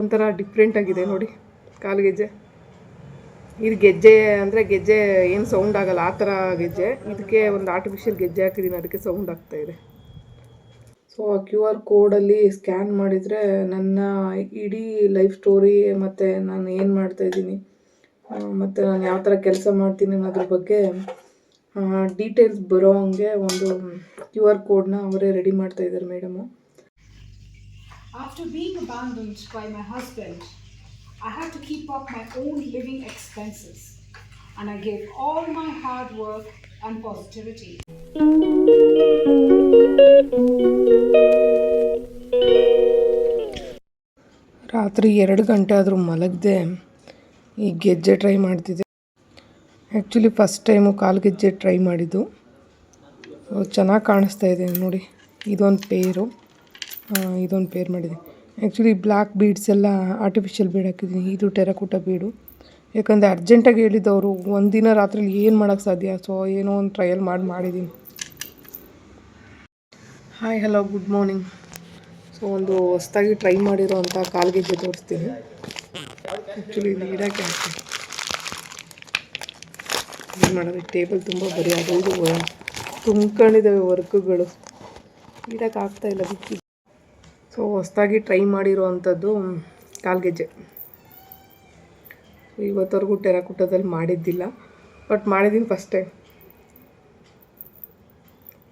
ಒಂಥರ ಡಿಫ್ರೆಂಟ್ ಆಗಿದೆ ನೋಡಿ, ಕಾಲು ಗೆಜ್ಜೆ. ಇದು ಗೆಜ್ಜೆ ಅಂದರೆ ಗೆಜ್ಜೆ ಏನು ಸೌಂಡ್ ಆಗಲ್ಲ, ಆ ಥರ ಗೆಜ್ಜೆ. ಇದಕ್ಕೆ ಒಂದು ಆರ್ಟಿಫಿಷಿಯಲ್ ಗೆಜ್ಜೆ ಹಾಕಿದ್ದೀನಿ ಅದಕ್ಕೆ ಸೌಂಡ್ ಆಗ್ತಾ ಇದೆ. ಸೊ ಆ ಕ್ಯೂ ಆರ್ ಕೋಡಲ್ಲಿ ಸ್ಕ್ಯಾನ್ ಮಾಡಿದರೆ ನನ್ನ ಇಡೀ ಲೈಫ್ ಸ್ಟೋರಿ ಮತ್ತು ನಾನು ಏನು ಮಾಡ್ತಾಯಿದ್ದೀನಿ ಮತ್ತು ನಾನು ಯಾವ ಥರ ಕೆಲಸ ಮಾಡ್ತೀನಿ ಅನ್ನೋದ್ರ ಬಗ್ಗೆ ಡೀಟೇಲ್ಸ್ ಬರೋ ಹಂಗೆ ಒಂದು ಕ್ಯೂ ಆರ್ ಕೋಡನ್ನ ಅವರೇ ರೆಡಿ ಮಾಡ್ತಾ ಇದ್ದಾರೆ madam. After being abandoned by my husband, I had to keep up my own living expenses. And I gave all my hard work and positivity. ರಾತ್ರಿ ಎರಡು ಗಂಟೆ ಆದರೂ ಮಲಗದೆ ಈ ಗೆಜ್ಜೆ ಟ್ರೈ ಮಾಡ್ತಿದ್ದೆ ಆ್ಯಕ್ಚುಲಿ ಫಸ್ಟ್ ಟೈಮು ಕಾಲು ಗೆಜ್ಜೆ ಟ್ರೈ ಮಾಡಿದ್ದು ಚೆನ್ನಾಗಿ ಕಾಣಿಸ್ತಾ ಇದೆ ನೋಡಿ ಇದೊಂದು ಪೇರು ಇದೊಂದು ಪೇರ್ ಮಾಡಿದೆ. ಆ್ಯಕ್ಚುಲಿ ಬ್ಲ್ಯಾಕ್ ಬೀಡ್ಸ್ ಎಲ್ಲ ಆರ್ಟಿಫಿಷಿಯಲ್ ಬೀಡ್ ಹಾಕಿದ್ದೀನಿ. ಇದು ಟೆರಕೂಟ ಬೀಡು ಯಾಕಂದರೆ ಅರ್ಜೆಂಟಾಗಿ ಹೇಳಿದ್ದವರು ಒಂದಿನ ರಾತ್ರಿಲಿ ಏನು ಮಾಡೋಕ್ಕೆ ಸಾಧ್ಯ? ಸೊ ಏನೋ ಒಂದು ಟ್ರಯಲ್ ಮಾಡಿ ಮಾಡಿದ್ದೀನಿ hi hello good morning so ಒಂದು ಹೊಸ್ದಾಗಿ ಟ್ರೈ ಮಾಡಿರೋ ಅಂಥ ಕಾಲ್ಗೆಜ್ಜೆ ತೋರಿಸ್ತೀನಿ. ಆ್ಯಕ್ಚುಲಿ ಇದು ಇಡೋಕ್ಕೆ ಹಾಕ್ತೀನಿ. ಏನು ಮಾಡೋದು? ಟೇಬಲ್ ತುಂಬ ಬರೀ ಅದು ತುಂಬ್ಕೊಂಡಿದ್ದಾವೆ ವರ್ಕ್ಗಳು ಇಡೋಕ್ಕೆ ಆಗ್ತಾ ಇಲ್ಲ ಬಿಟ್ಟು ಸೊ ಹೊಸ್ದಾಗಿ ಟ್ರೈ ಮಾಡಿರೋ ಅಂಥದ್ದು ಕಾಲ್ಗೆಜ್ಜೆ ಸೊ ಇವತ್ತವರೆಗೂ ಟೆರಾಕುಟದಲ್ಲಿ ಮಾಡಿದ್ದಿಲ್ಲ ಬಟ್ ಮಾಡಿದ್ದೀನಿ ಫಸ್ಟ್ ಟೈಮ್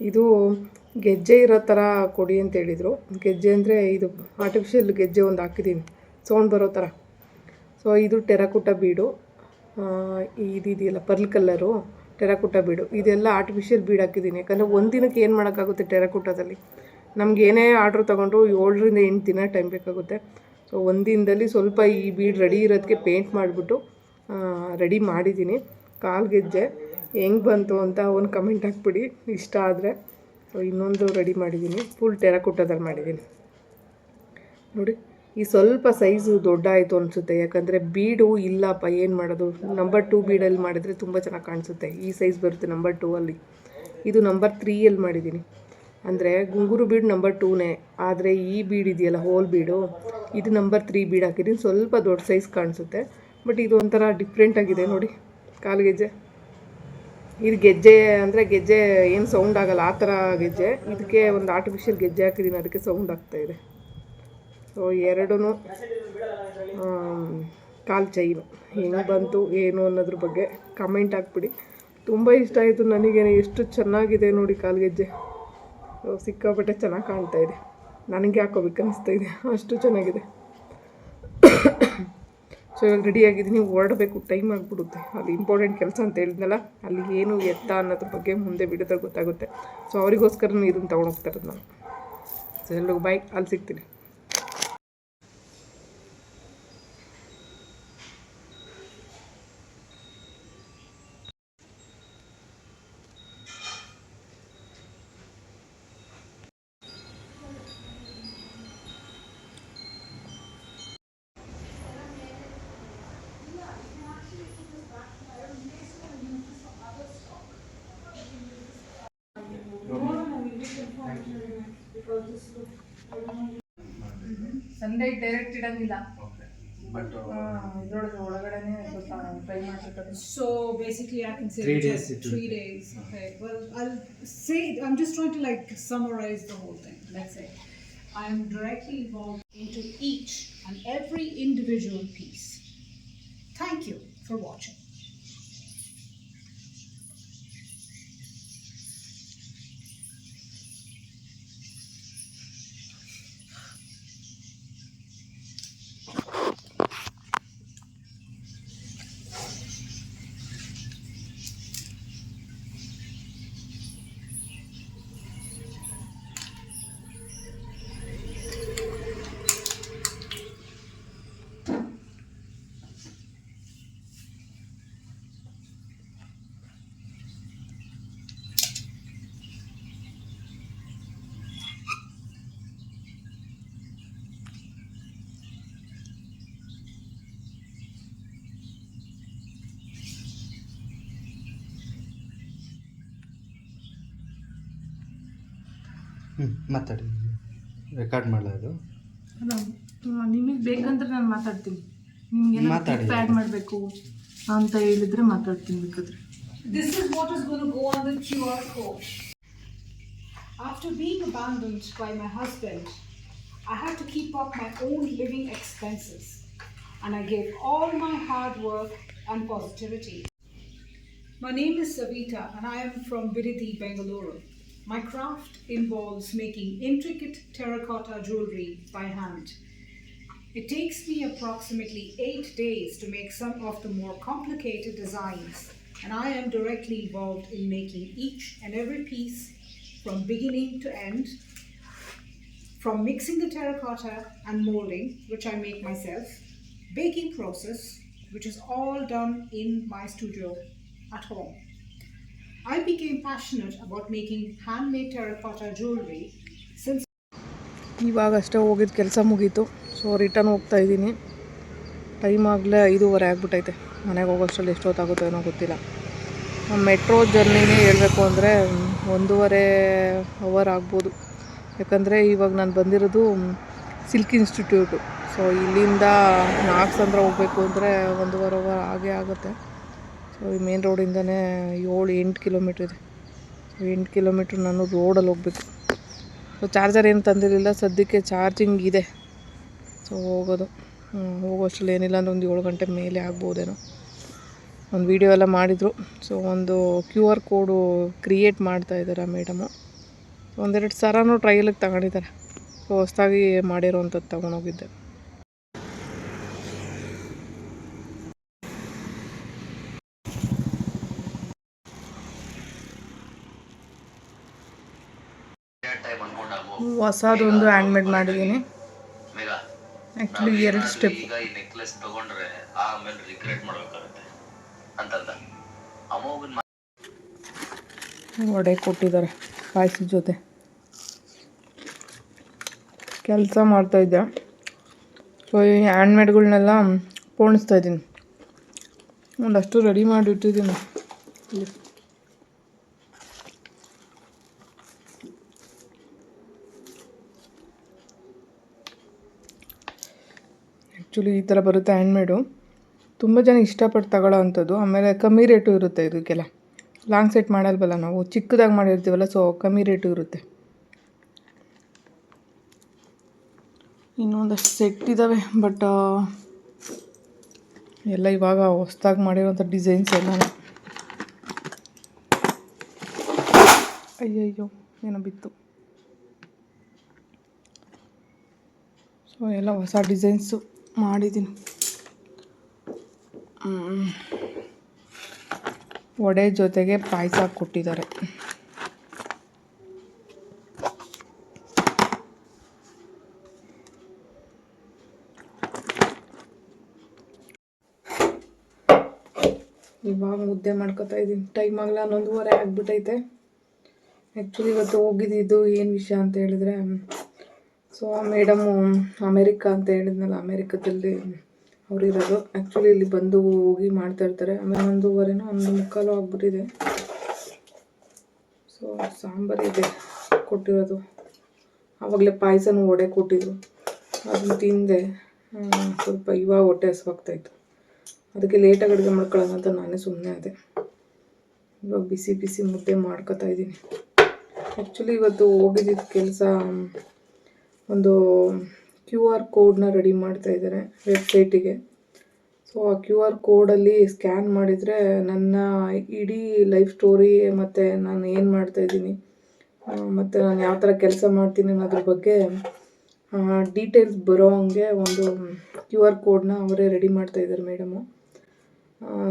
ಇದು ಗೆಜ್ಜೆ ಇರೋ ಥರ ಕೊಡಿ ಅಂತ ಹೇಳಿದರು. ಗೆಜ್ಜೆ ಅಂದರೆ ಇದು ಆರ್ಟಿಫಿಷಿಯಲ್ ಗೆಜ್ಜೆ ಒಂದು ಹಾಕಿದ್ದೀನಿ ಸೌಂಡ್ ಬರೋ ಥರ ಸೊ ಇದು ಟೆರಾಕುಟ ಬೀಡು. ಇದಿದೆಯಲ್ಲ ಪರ್ಲ್ ಕಲ್ಲರು, ಟೆರಕುಟ ಬೀಡು. ಇದೆಲ್ಲ ಆರ್ಟಿಫಿಷಿಯಲ್ ಬೀಡ್ ಹಾಕಿದ್ದೀನಿ ಯಾಕಂದರೆ ಒಂದು ದಿನಕ್ಕೆ ಏನು ಮಾಡೋಕ್ಕಾಗುತ್ತೆ ಟೆರಕುಟದಲ್ಲಿ? ನಮ್ಗೆ ಏನೇ ಆರ್ಡ್ರ್ ತೊಗೊಂಡ್ರು ಏಳರಿಂದ ಎಂಟು ದಿನ ಟೈಮ್ ಬೇಕಾಗುತ್ತೆ. ಸೊ ಒಂದು ದಿನದಲ್ಲಿ ಸ್ವಲ್ಪ ಈ ಬೀಡ್ ರೆಡಿ ಇರೋದಕ್ಕೆ ಪೇಂಟ್ ಮಾಡಿಬಿಟ್ಟು ರೆಡಿ ಮಾಡಿದ್ದೀನಿ. ಕಾಲು ಗೆಜ್ಜೆ ಹೆಂಗೆ ಬಂತು ಅಂತ ಒಂದು ಕಮೆಂಟ್ ಹಾಕ್ಬಿಡಿ. ಇಷ್ಟ ಆದರೆ. ಸೊ ಇನ್ನೊಂದು ರೆಡಿ ಮಾಡಿದ್ದೀನಿ. ಫುಲ್ ಟೆರಕುಟದಲ್ಲಿ ಮಾಡಿದ್ದೀನಿ. ನೋಡಿ, ಈ ಸ್ವಲ್ಪ ಸೈಜು ದೊಡ್ಡ ಆಯಿತು ಅನಿಸುತ್ತೆ. ಯಾಕಂದರೆ ಬೀಡು ಇಲ್ಲಪ್ಪ, ಏನು ಮಾಡೋದು? ನಂಬರ್ ಟೂ ಬೀಡಲ್ಲಿ ಮಾಡಿದರೆ ತುಂಬ ಚೆನ್ನಾಗಿ ಕಾಣಿಸುತ್ತೆ. ಈ ಸೈಜ್ ಬರುತ್ತೆ ನಂಬರ್ ಟೂ ಅಲ್ಲಿ. ಇದು ನಂಬರ್ ತ್ರೀಯಲ್ಲಿ ಮಾಡಿದ್ದೀನಿ. ಅಂದರೆ ಗುಂಗುರು ಬೀಡ್ ನಂಬರ್ ಟೂನೇ ಆದರೆ ಈ ಬೀಡ್ ಇದೆಯಲ್ಲ ಹೋಲ್ ಬೀಡು, ಇದು ನಂಬರ್ ತ್ರೀ ಬೀಡ್ ಹಾಕಿದ್ದೀನಿ. ಸ್ವಲ್ಪ ದೊಡ್ಡ ಸೈಜ್ ಕಾಣಿಸುತ್ತೆ. ಬಟ್ ಇದು ಒಂಥರ ಡಿಫ್ರೆಂಟ್ ಆಗಿದೆ ನೋಡಿ, ಕಾಲು ಗೆಜ್ಜೆ. ಇದು ಗೆಜ್ಜೆ ಅಂದರೆ ಗೆಜ್ಜೆ ಏನು ಸೌಂಡ್ ಆಗಲ್ಲ, ಆ ಥರ ಗೆಜ್ಜೆ. ಇದಕ್ಕೆ ಒಂದು ಆರ್ಟಿಫಿಷಿಯಲ್ ಗೆಜ್ಜೆ ಹಾಕಿದ್ದೀನಿ, ಅದಕ್ಕೆ ಸೌಂಡ್ ಆಗ್ತಾ ಇದೆ. ಸೊ ಎರಡೂ ಕಾಲು ಚೈನು ಹೆಂಗೆ ಬಂತು, ಏನು ಅನ್ನೋದ್ರ ಬಗ್ಗೆ ಕಮೆಂಟ್ ಹಾಕ್ಬಿಡಿ. ತುಂಬ ಇಷ್ಟ ಆಯಿತು ನನಗೆ ಎಷ್ಟು ಚೆನ್ನಾಗಿದೆ ನೋಡಿ ಕಾಲು ಗೆಜ್ಜೆ. ಸಿಕ್ಕಾಪಟ್ಟೆ ಚೆನ್ನಾಗಿ ಕಾಣ್ತಾ ಇದೆ. ನನಗೆ ಹಾಕೋಬೇಕು ಅನಿಸ್ತಾ ಇದೆ. ಅಷ್ಟು ಚೆನ್ನಾಗಿದೆ. ಸೊ ಇವಾಗ ರೆಡಿ ಆಗಿದ್ದೀನಿ. ಹೊರಡಬೇಕು. ಟೈಮ್ ಆಗಿಬಿಡುತ್ತೆ. ಅಲ್ಲಿ ಇಂಪಾರ್ಟೆಂಟ್ ಕೆಲಸ ಅಂತ ಹೇಳಿದ್ನಲ್ಲ, ಅಲ್ಲಿ ಏನು ಎತ್ತ ಅನ್ನೋದ್ರ ಬಗ್ಗೆ ಮುಂದೆ ಬಿಡೋದಾಗ ಗೊತ್ತಾಗುತ್ತೆ. ಸೊ ಅವರಿಗೋಸ್ಕರ ಇದನ್ನು ತೊಗೊಂಡೋಗ್ತಾ ಇರೋದು ನಾನು. ಸೊ ಎಲ್ಲಿಗೆ ಬಾಯ್ ಅಲ್ಲಿ ಸಿಗ್ತೀನಿ. ಸಂಡೇ ಡೈರೆಕ್ಟ್ ಇಡಂಗಿಲ್ಲ ಬಟ್ ಇದ್ರೊಳಗೆ ಒಳಗಡೆನೆ ಸ್ವಲ್ಪ ಟ್ರೈ ಮಾಡ್ಬೇಕಾದ್ರೆ So basically, I can say Three it days was it will Three days. Okay. Well, I'll say I'm just trying to like summarize the whole thing. Let's say I am directly involved into each and every individual piece. Thank you for watching. ಮಾತಾಡಿ. Record ಮಾಡೋದು ನಿಮಗೆ ಬೇಕಂದ್ರೆ ನಾನು ಮಾತಾಡ್ತೀನಿ. ನಿಮಗೆ ಮಾತಾಡಿ. Add ಮಾಡಬೇಕು ಅಂತ ಹೇಳಿದ್ರೆ ಮಾತಾಡ್ತೀನಿ this is what is gonna go on the Q R code after being abandoned by my husband I have to keep up my own living expenses and I gave all my hard work and positivity my name is Savita and I am from Biriti Bengaluru My craft involves making intricate terracotta jewelry by hand. It takes me approximately eight days to make some of the more complicated designs, and I am directly involved in making each and every piece from beginning to end. From mixing the terracotta and molding, which I make myself, baking process, which is all done in my studio at home. I became passionate about making handmade terracotta jewelry since ಇವಾಗಷ್ಟೇ ಹೋಗಿದ್ದು ಕೆಲಸ ಮುಗೀತು. So return ಹೋಗ್ತಾ ಇದ್ದೀನಿ. Time ಆಗಲೇ ಐದೂವರೆ ಆಗ್ಬಿಟ್ಟೈತೆ ಮನೆಗೆ ಹೋಗೋಷ್ಟರಲ್ಲಿ ಎಷ್ಟೊತ್ತಾಗುತ್ತೋ ಏನೋ ಗೊತ್ತಿಲ್ಲ. ಮೆಟ್ರೋ ಜರ್ನಿನೇ ಹೇಳಬೇಕು ಅಂದರೆ ಒಂದೂವರೆ ಅವರ್ ಆಗ್ಬೋದು. ಯಾಕಂದರೆ ಇವಾಗ ನಾನು ಬಂದಿರೋದು ಸಿಲ್ಕ್ ಇನ್ಸ್ಟಿಟ್ಯೂಟು ಸೊ ಇಲ್ಲಿಂದ ನಾಲ್ಕು ಸಂದ್ರ ಹೋಗಬೇಕು ಅಂದರೆ ಒಂದೂವರೆ ಅವರ್ ಆಗೇ ಆಗುತ್ತೆ. ಸೊ ಈ ಮೇನ್ ರೋಡಿಂದನೇ ಏಳು, ಎಂಟು ಕಿಲೋಮೀಟ್ರ್ ಇದೆ. ಸೊ ಎಂಟು ಕಿಲೋಮೀಟ್ರ್ ನಾನು ರೋಡಲ್ಲಿ ಹೋಗ್ಬೇಕು. ಸೊ ಚಾರ್ಜರ್ ಏನು ತಂದಿರಲಿಲ್ಲ, ಸದ್ಯಕ್ಕೆ ಚಾರ್ಜಿಂಗ್ ಇದೆ. ಸೊ ಹೋಗೋದು. ಹೋಗೋಷ್ಟರಲ್ಲಿ ಏನಿಲ್ಲ ಅಂದ್ರೆ ಒಂದು ಏಳು ಗಂಟೆ ಮೇಲೆ ಆಗ್ಬೋದೇನೋ. ಒಂದು ವೀಡಿಯೋ ಎಲ್ಲ ಮಾಡಿದರು. ಸೊ ಒಂದು ಕ್ಯೂ ಆರ್ ಕೋಡು ಕ್ರಿಯೇಟ್ ಮಾಡ್ತಾ ಇದ್ದಾರೆ ಮೇಡಮು ಒಂದೆರಡು ಸರನೂ ಟ್ರೈಲಿಗೆ ತಗೊಂಡಿದ್ದಾರೆ. ಸೊ ಹೊಸ್ದಾಗಿ ಮಾಡಿರೋವಂಥದ್ದು ತೊಗೊಂಡೋಗಿದ್ದೆ. ಹೊಸದೊಂದು ಹ್ಯಾಂಡ್ಮೇಡ್ ಮಾಡಿದ್ದೀನಿ ಆ್ಯಕ್ಚುಲಿ ಎರಡು ಸ್ಟೆಪ್ ಈಗ ಈ ನೆಕ್ಲೆಸ್ ತಗೊಂಡ್ರೆ ಆಮೇಲೆ ರಿಗ್ರೆಟ್ ಮಾಡ್ಬೇಕಾಗುತ್ತೆ ಅಂತಂದ. ಅಮೋಗನ್ ವಡೆ ಕೊಟ್ಟಿದ್ದಾರೆ ಪಾಯಸದ ಜೊತೆ. ಕೆಲಸ ಮಾಡ್ತಾಯಿದ್ದೆ ಸೊ ಈ ಹ್ಯಾಂಡ್ಮೇಡ್ಗಳನ್ನೆಲ್ಲ ಪೋಣಿಸ್ತಾ ಇದ್ದೀನಿ. ಒಂದಷ್ಟು ರೆಡಿ ಮಾಡಿ ಇಟ್ಟಿದ್ದೀನಿ. ಇಲ್ಲಿ ಆ್ಯಕ್ಚುಲಿ ಈ ಥರ ಬರುತ್ತೆ ಹ್ಯಾಂಡ್ಮೇಡು. ತುಂಬ ಜನ ಇಷ್ಟಪಟ್ಟು ತಗೊಳ್ಳೋ ಅಂಥದ್ದು. ಆಮೇಲೆ ಕಮ್ಮಿ ರೇಟು ಇರುತ್ತೆ ಇದಕ್ಕೆಲ್ಲ. ಲಾಂಗ್ ಸೆಟ್ ಮಾಡಲ್ವಲ್ಲ ನಾವು. ಚಿಕ್ಕದಾಗಿ ಮಾಡಿರ್ತೀವಲ್ಲ, ಸೊ ಕಮ್ಮಿ ರೇಟು ಇರುತ್ತೆ. ಇನ್ನೊಂದಷ್ಟು ಸೆಟ್ ಇದ್ದಾವೆ ಬಟ್ ಎಲ್ಲ ಇವಾಗ ಹೊಸ್ದಾಗಿ ಮಾಡಿರೋಂಥ ಡಿಸೈನ್ಸ್ ಎಲ್ಲ ಅಯ್ಯಯ್ಯೋ, ಏನೋ ಬಿತ್ತು. ಸೊ ಎಲ್ಲ ಹೊಸ ಡಿಸೈನ್ಸು. ಮಾಡಿದ್ದೀನಿ. ವಡೆ ಜೊತೆಗೆ ಪಾಯಸ ಕೊಟ್ಟಿದ್ದಾರೆ. ಇವಾಗ ಮುದ್ದೆ ಮಾಡ್ಕೋತಾ ಇದ್ದೀನಿ. ಟೈಮ್ ಆಗಲ್ಲ ಹನ್ನೊಂದುವರೆ ಆಗ್ಬಿಟ್ಟೈತೆ ಆ್ಯಕ್ಚುಲಿ ಇವತ್ತು ಹೋಗಿದ್ದಿದ್ದು ಏನು ವಿಷಯ ಅಂತ ಹೇಳಿದ್ರೆ ಸೊ ಮೇಡಮು ಅಮೇರಿಕ ಅಂತ ಹೇಳಿದ್ನಲ್ಲ ಅಮೇರಿಕಾದಲ್ಲಿ ಅವರಿರೋದು ಆ್ಯಕ್ಚುಲಿ ಇಲ್ಲಿ ಬಂದು ಹೋಗಿ ಮಾಡ್ತಾ ಇರ್ತಾರೆ. ಆಮೇಲೆ ಒಂದೂವರೆನೋ ಒಂದು ಮುಕ್ಕಾಲು ಆಗ್ಬಿಟ್ಟಿದೆ. ಸೊ ಸಾಂಬಾರಿದೆ ಕೊಟ್ಟಿರೋದು. ಆವಾಗಲೇ ಪಾಯಸನೂ ವಡೆ ಕೊಟ್ಟಿದ್ರು. ಅದನ್ನ ತಿಂದೆ. ಸ್ವಲ್ಪ ಇವಾಗ ಹೊಟ್ಟೆ ಹಸುವಾಗ್ತಾಯಿತ್ತು. ಅದಕ್ಕೆ ಲೇಟಾಗಿ ಅಡುಗೆ ಮಾಡ್ಕೊಳ್ಳೋಣ ಅಂತ ನಾನೇ ಸುಮ್ಮನೆ ಅದೇ ಇವಾಗ ಬಿಸಿ ಬಿಸಿ ಮುದ್ದೆ ಮಾಡ್ಕೋತಾ ಇದ್ದೀನಿ. ಆ್ಯಕ್ಚುಲಿ ಇವತ್ತು ಹೋಗಿದ್ದಿದ್ದು ಕೆಲಸ ಒಂದು ಕ್ಯೂ ಆರ್ ಕೋಡ್ನ ರೆಡಿ ಮಾಡ್ತಾ ಇದ್ದಾರೆ ವೆಬ್ಸೈಟಿಗೆ. ಸೊ, ಆ ಕ್ಯೂ ಆರ್ ಕೋಡಲ್ಲಿ ಸ್ಕ್ಯಾನ್ ಮಾಡಿದರೆ ನನ್ನ ಇಡೀ ಲೈಫ್ ಸ್ಟೋರಿ ಮತ್ತು ನಾನು ಏನು ಮಾಡ್ತಾ ಇದ್ದೀನಿ ಮತ್ತು ನಾನು ಯಾವ ಥರ ಕೆಲಸ ಮಾಡ್ತೀನಿ ಅನ್ನೋದ್ರ ಬಗ್ಗೆ ಡೀಟೇಲ್ಸ್ ಬರೋ ಹಂಗೆ ಒಂದು ಕ್ಯೂ ಆರ್ ಕೋಡ್ನ ಅವರೇ ರೆಡಿ ಮಾಡ್ತಾ ಇದ್ದಾರೆ ಮೇಡಮು.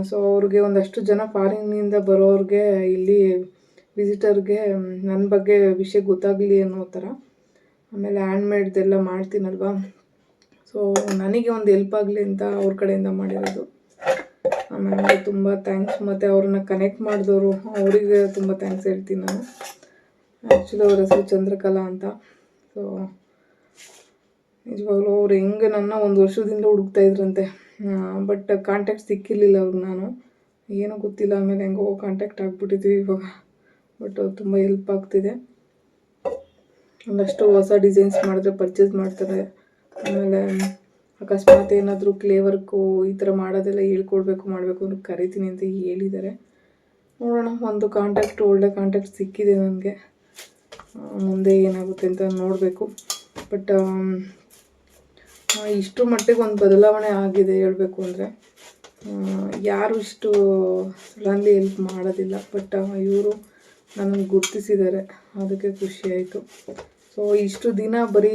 ಸೊ, ಅವ್ರಿಗೆ ಒಂದಷ್ಟು ಜನ ಫಾರಿನ್ನಿಂದ ಬರೋರಿಗೆ ಇಲ್ಲಿ ವಿಸಿಟರ್ಗೆ ನನ್ನ ಬಗ್ಗೆ ವಿಷಯ ಗೊತ್ತಾಗಲಿ ಅನ್ನೋ ಥರ ಆಮೇಲೆ ಹ್ಯಾಂಡ್ಮೇಡ್ದೆಲ್ಲ ಮಾಡ್ತೀನಲ್ವಾ? ಸೊ ನನಗೆ ಒಂದು ಹೆಲ್ಪ್ ಆಗಲಿ ಅಂತ ಅವ್ರ ಕಡೆಯಿಂದ ಮಾಡಿರೋದು. ಆಮೇಲೆ ತುಂಬ ಥ್ಯಾಂಕ್ಸ್ ಮತ್ತು ಅವ್ರನ್ನ ಕನೆಕ್ಟ್ ಮಾಡಿದವರು ಅವರಿಗೆ ತುಂಬ ಥ್ಯಾಂಕ್ಸ್ ಹೇಳ್ತೀನಿ ನಾನು. ಆ್ಯಕ್ಚುಲಿ ಅವ್ರ ಹೆಸರು ಚಂದ್ರಕಲಾ ಅಂತ. ಸೊ ನಿಜವಾಗ್ಲೂ ಅವ್ರು ಹೆಂಗೆ ನನ್ನ ಒಂದು ವರ್ಷದಿಂದ ಹುಡುಕ್ತಾ ಇದ್ರಂತೆ. ಬಟ್ ಕಾಂಟ್ಯಾಕ್ಟ್ ಸಿಕ್ಕಿರಲಿಲ್ಲ ಅವ್ರಿಗೆ ನಾನು. ಏನೂ ಗೊತ್ತಿಲ್ಲ, ಆಮೇಲೆ ಹೆಂಗೋ ಕಾಂಟ್ಯಾಕ್ಟ್ ಆಗಿಬಿಟ್ಟಿದ್ವಿ ಇವಾಗ. ಬಟ್ ತುಂಬ ಹೆಲ್ಪ್ ಆಗ್ತಿದೆ. ಒಂದಷ್ಟು ಹೊಸ ಡಿಸೈನ್ಸ್ ಮಾಡಿದ್ರೆ ಪರ್ಚೇಸ್ ಮಾಡ್ತಾರೆ. ಆಮೇಲೆ ಅಕಸ್ಮಾತ್ ಏನಾದರೂ ಕ್ಲೇ ವರ್ಕು ಈ ಥರ ಮಾಡೋದೆಲ್ಲ ಹೇಳ್ಕೊಡ್ಬೇಕು, ಮಾಡಬೇಕು ಅಂತ ಕರಿತೀನಿ ಅಂತ ಹೇಳಿದ್ದಾರೆ. ನೋಡೋಣ, ಒಂದು ಕಾಂಟ್ಯಾಕ್ಟ್ ಒಳ್ಳೆ ಕಾಂಟ್ಯಾಕ್ಟ್ ಸಿಕ್ಕಿದೆ ನನಗೆ. ಮುಂದೆ ಏನಾಗುತ್ತೆ ಅಂತ ನೋಡಬೇಕು. ಬಟ್ ಇಷ್ಟು ಮಟ್ಟಿಗೆ ಒಂದು ಬದಲಾವಣೆ ಆಗಿದೆ ಹೇಳಬೇಕು ಅಂದರೆ. ಯಾರು ಇಷ್ಟು ಸಡನ್ಲಿ ಹೆಲ್ಪ್ ಮಾಡೋದಿಲ್ಲ. ಬಟ್ ಇವರು ನನ್ನನ್ನು ಗುರುತಿಸಿದ್ದಾರೆ. ಅದಕ್ಕೆ ಖುಷಿಯಾಯಿತು. ಸೊ ಇಷ್ಟು ದಿನ ಬರೀ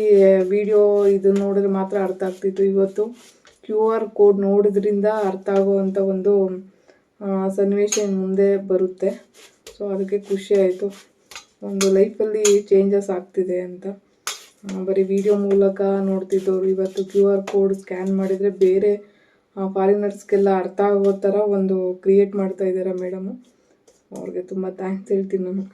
ವಿಡಿಯೋ ಇದು ನೋಡಿದ್ರೆ ಮಾತ್ರ ಅರ್ಥ ಆಗ್ತಿತ್ತು. ಇವತ್ತು ಕ್ಯೂ ಆರ್ ಕೋಡ್ ನೋಡಿದ್ರಿಂದ ಅರ್ಥ ಆಗುವಂಥ ಒಂದು ಸನ್ನಿವೇಶ ಮುಂದೆ ಬರುತ್ತೆ. ಸೊ ಅದಕ್ಕೆ ಖುಷಿ ಆಯಿತು ಒಂದು ಲೈಫಲ್ಲಿ ಚೇಂಜಸ್ ಆಗ್ತಿದೆ ಅಂತ. ಬರೀ ವಿಡಿಯೋ ಮೂಲಕ ನೋಡ್ತಿದ್ದವರು. ಇವತ್ತು ಕ್ಯೂ ಆರ್ ಕೋಡ್ ಸ್ಕ್ಯಾನ್ ಮಾಡಿದರೆ ಬೇರೆ ಫಾರಿನರ್ಸ್ಗೆಲ್ಲ ಅರ್ಥ ಆಗೋ ಥರ ಒಂದು ಕ್ರಿಯೇಟ್ ಮಾಡ್ತಾ ಇದ್ದಾರೆ ಮೇಡಮು. ಅವ್ರಿಗೆ ತುಂಬ ಥ್ಯಾಂಕ್ಸ್ ಹೇಳ್ತೀನಿ ನಾನು.